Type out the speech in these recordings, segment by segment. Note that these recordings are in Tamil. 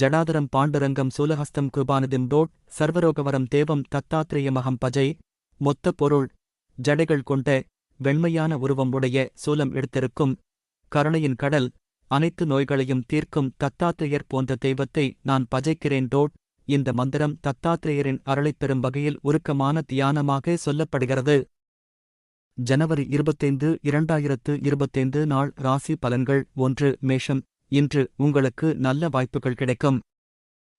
ஜடாதரம் பாண்டுரங்கம் சூலஹஸ்தம் கிருபானதிம் டோட் சர்வரோகவரம் தேவம் தத்தாத்ரேயமகம் பஜை. மொத்த பொருள். ஜடைகள் கொண்ட வெண்மையான உருவம் உடைய சூலம் எடுத்திருக்கும். கருணையின் கடல். அனைத்து நோய்களையும் தீர்க்கும் தத்தாத்ரேயர் போன்ற தெய்வத்தை நான் பஜைக்கிறேன் டோட் இந்த மந்திரம் தத்தாத்ரேயரின் அருளைப் பெறும் வகையில் உருக்கமான தியானமாக சொல்லப்படுகிறது. ஜனவரி இருபத்தைந்து இரண்டாயிரத்து இருபத்தைந்து நாள் ராசி பலன்கள் ஒன்று மேஷம். இன்று உங்களுக்கு நல்ல வாய்ப்புகள் கிடைக்கும்.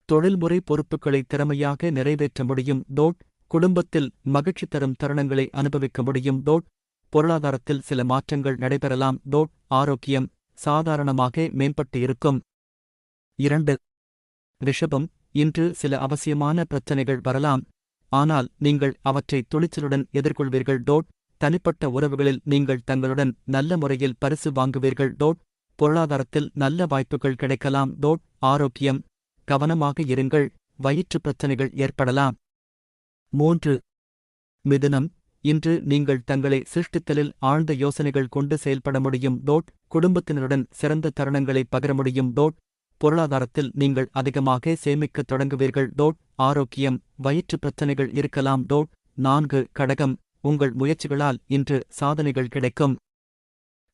தொழில்முறை பொறுப்புகளை திறமையாக நிறைவேற்ற முடியும். டோட் குடும்பத்தில் மகிழ்ச்சி தரும் தருணங்களை அனுபவிக்க முடியும். டோட் பொருளாதாரத்தில் சில மாற்றங்கள் நடைபெறலாம். டோட் ஆரோக்கியம் சாதாரணமாக மேம்பட்டு இருக்கும். இரண்டு ரிஷபம் இன்று சில அவசியமான பிரச்சனைகள் வரலாம். ஆனால் நீங்கள் அவற்றை துணிச்சலுடன் எதிர்கொள்வீர்கள். டோட் தனிப்பட்ட உறவுகளில் நீங்கள் தங்களுடன் நல்ல முறையில் பரிசு வாங்குவீர்கள். டோட் பொருளாதாரத்தில் நல்ல வாய்ப்புகள் கிடைக்கலாம். டோட் ஆரோக்கியம். கவனமாக இருங்கள். வயிற்றுப் பிரச்சனைகள் ஏற்படலாம். மூன்று மிதுனம். இன்று நீங்கள் தங்களை சிருஷ்டித்தலில் ஆழ்ந்த யோசனைகள் கொண்டு செயல்பட முடியும். டோட் குடும்பத்தினருடன் சிறந்த தருணங்களை பகிர முடியும். டோட் பொருளாதாரத்தில் நீங்கள் அதிகமாக சேமிக்கத் தொடங்குவீர்கள். டோட் ஆரோக்கியம். வயிற்றுப் பிரச்சனைகள் இருக்கலாம். டோட் நான்கு கடகம். உங்கள் முயற்சிகளால் இன்று சாதனைகள் கிடைக்கும்.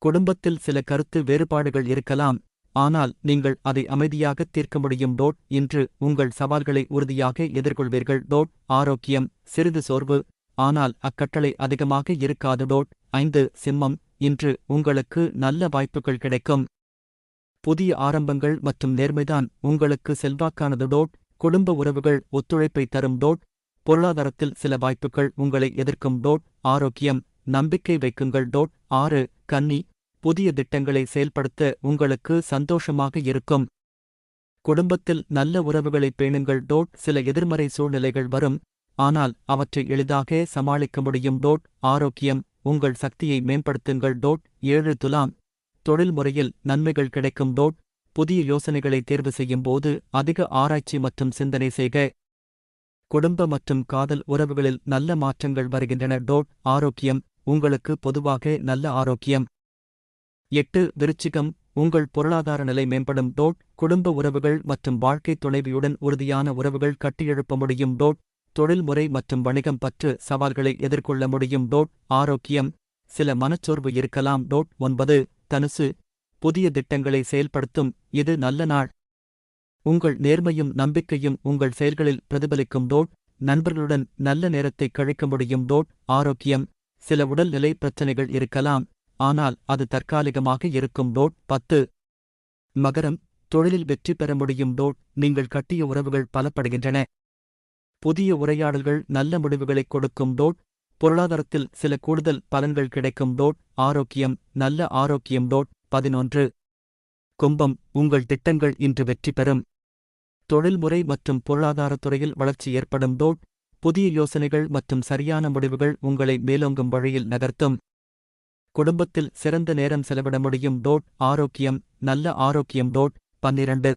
குடும்பத்தில் சில கருத்து வேறுபாடுகள் இருக்கலாம். ஆனால் நீங்கள் அதை அமைதியாக தீர்க்க முடியும். டோட் இன்று உங்கள் சவால்களை உறுதியாக எதிர்கொள்வீர்கள். டோட் ஆரோக்கியம் சிறிது சோர்வு. ஆனால் அக்கட்டளை அதிகமாக இருக்காது. டோட் ஐந்து சிம்மம் இன்று உங்களுக்கு நல்ல வாய்ப்புகள் கிடைக்கும். புதிய ஆரம்பங்கள் மற்றும் நேர்மைதான் உங்களுக்கு செல்வாக்கானது. டோட் குடும்ப உறவுகள் ஒத்துழைப்பை தரும். டோட் பொருளாதாரத்தில் சில வாய்ப்புகள் உங்களை எதிர்க்கும். டோட் ஆரோக்கியம் நம்பிக்கை வைக்குங்கள். டோட் ஆறு கன்னி புதிய திட்டங்களை செயல்படுத்த உங்களுக்கு சந்தோஷமாக இருக்கும். குடும்பத்தில் நல்ல உறவுகளை பேணுங்கள். டோட் சில எதிர்மறை சூழ்நிலைகள் வரும். ஆனால் அவற்றை எளிதாக சமாளிக்க முடியும். டோட் ஆரோக்கியம் உங்கள் சக்தியை மேம்படுத்துங்கள். டோட் ஏழு துலாம் தொழில்முறையில் நன்மைகள் கிடைக்கும். டோட் புதிய யோசனைகளை தேர்வு செய்யும் போது அதிக ஆராய்ச்சி மற்றும் சிந்தனை செய்க. குடும்ப மற்றும் காதல் உறவுகளில் நல்ல மாற்றங்கள் வருகின்றன. டோட் ஆரோக்கியம் உங்களுக்கு பொதுவாக நல்ல ஆரோக்கியம். எட்டு விருச்சிகம் உங்கள் பொருளாதார நிலை மேம்படும். டோட் குடும்ப உறவுகள் மற்றும் வாழ்க்கை துணைவியுடன் உறுதியான உறவுகள் கட்டியெழுப்ப முடியும். டோட் தொழில்முறை மற்றும் வணிகம் பற்று சவால்களை எதிர்கொள்ள முடியும். டோட் ஆரோக்கியம் சில மனச்சோர்வு இருக்கலாம். டோட் ஒன்பது தனுசு புதிய திட்டங்களை செயல்படுத்தும். இது நல்ல நாள். உங்கள் நேர்மையும் நம்பிக்கையும் உங்கள் செயல்களில் பிரதிபலிக்கும். டோட் நண்பர்களுடன் நல்ல நேரத்தை கழிக்க முடியும். டோட் ஆரோக்கியம் சில உடல்நிலை பிரச்சனைகள் இருக்கலாம் ஆனால் அது தற்காலிகமாக இருக்கும். டோட் பத்து. மகரம் தொழிலில் வெற்றி பெற முடியும். டோட் நீங்கள் கட்டிய உறவுகள் பலப்படுகின்றன. புதிய உரையாடல்கள் நல்ல முடிவுகளைக் கொடுக்கும். டோட் பொருளாதாரத்தில் சில கூடுதல் பலன்கள் கிடைக்கும். டோட் ஆரோக்கியம் நல்ல ஆரோக்கியம். டோட் பதினொன்று. கும்பம் உங்கள் திட்டங்கள் இன்று வெற்றி பெறும். தொழில்முறை மற்றும் பொருளாதாரத் துறையில் வளர்ச்சி ஏற்படும். டோட் புதிய யோசனைகள் மற்றும் சரியான முடிவுகள் உங்களை மேலோங்கும் வழியில் நகர்த்தும். குடும்பத்தில் சிறந்த நேரம் செலவிட முடியும். டோட் ஆரோக்கியம் நல்ல ஆரோக்கியம். டோட் பன்னிரண்டு.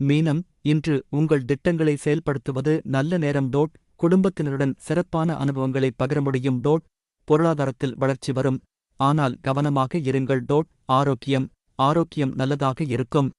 மீனம் இன்று உங்கள் திட்டங்களை செயல்படுத்துவது நல்ல நேரம். டோட் குடும்பத்தினருடன் சிறப்பான அனுபவங்களை பகிர முடியும். டோட் பொருளாதாரத்தில் வளர்ச்சி வரும். ஆனால் கவனமாக இருங்கள். டோட் ஆரோக்கியம் ஆரோக்கியம் நல்லதாக இருக்கும்.